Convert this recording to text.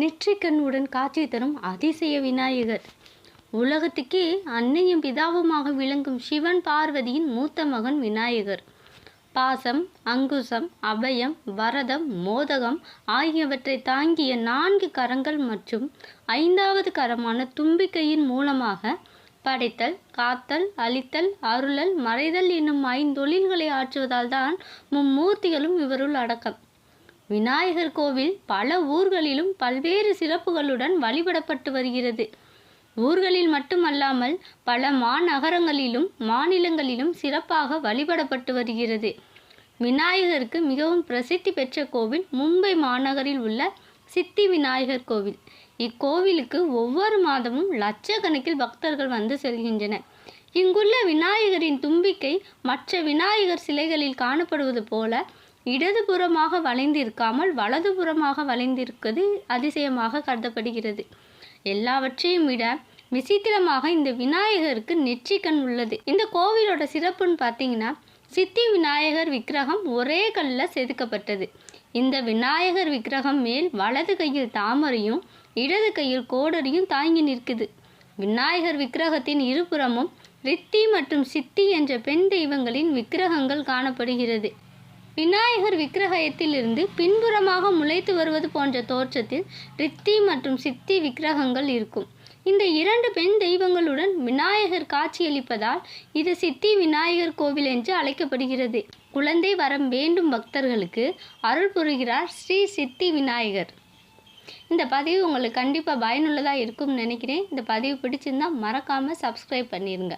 நெற்றிக்கண்ணுடன் காட்சி தரும் அதிசய விநாயகர். உலகத்துக்கே அன்னையும் பிதாவுமாக விளங்கும் சிவன் பார்வதியின் மூத்த மகன் விநாயகர். பாசம் அங்குசம் அபயம் வரதம் மோதகம் ஆகியவற்றை தாங்கிய நான்கு கரங்கள் மற்றும் ஐந்தாவது கரமான தும்பிக்கையின் மூலமாக படைத்தல் காத்தல் அழித்தல் அருளல் மறைதல் என்னும் ஐந்தொழில்களை ஆற்றுவதால் தான் மும்மூர்த்திகளும் இவருள் அடக்கம். விநாயகர் கோவில் பல ஊர்களிலும் பல்வேறு சிறப்புகளுடன் வழிபடப்பட்டு வருகிறது. ஊர்களில் மட்டுமல்லாமல் பல மாநகரங்களிலும் மாநிலங்களிலும் சிறப்பாக வழிபடப்பட்டு வருகிறது. விநாயகருக்கு மிகவும் பிரசித்தி பெற்ற கோவில் மும்பை மாநகரில் உள்ள சித்தி விநாயகர் கோவில். இக்கோவிலுக்கு ஒவ்வொரு மாதமும் லட்சக்கணக்கில் பக்தர்கள் வந்து செல்கின்றனர். இங்குள்ள விநாயகரின் தும்பிக்கை மற்ற விநாயகர் சிலைகளில் காணப்படுவது போல இடதுபுறமாக வளைந்திருக்காமல் வலதுபுறமாக வளைந்திருப்பது அதிசயமாக கருதப்படுகிறது. எல்லாவற்றையும் விட விசித்திரமாக இந்த விநாயகருக்கு நெற்றிக்கண் உள்ளது. இந்த கோவிலோட சிறப்புன்னு பார்த்தீங்கன்னா சித்தி விநாயகர் விக்கிரகம் ஒரே கல்லில் செதுக்கப்பட்டது. இந்த விநாயகர் விக்கிரகம் மேல் வலது கையில் தாமரையும் இடது கையில் கோடரியும் தாங்கி நிற்குது. விநாயகர் விக்கிரகத்தின் இருபுறமும் ரித்தி மற்றும் சித்தி என்ற பெண் தெய்வங்களின் விக்கிரகங்கள் காணப்படுகிறது. விநாயகர் விக்கிரகத்திலிருந்து பின்புறமாக முளைத்து வருவது போன்ற தோற்றத்தில் ரித்தி மற்றும் சித்தி விக்கிரகங்கள் இருக்கும். இந்த இரண்டு பெண் தெய்வங்களுடன் விநாயகர் காட்சியளிப்பதால் இது சித்தி விநாயகர் கோவில் என்று அழைக்கப்படுகிறது. குழந்தை வரம் வேண்டும் பக்தர்களுக்கு அருள் புரிகிறார் ஸ்ரீ சித்தி விநாயகர். இந்த பதிவு உங்களுக்கு கண்டிப்பாக பயனுள்ளதாக இருக்கும்னு நினைக்கிறேன். இந்த பதிவு பிடிச்சிருந்தா மறக்காமல் சப்ஸ்கிரைப் பண்ணிடுங்க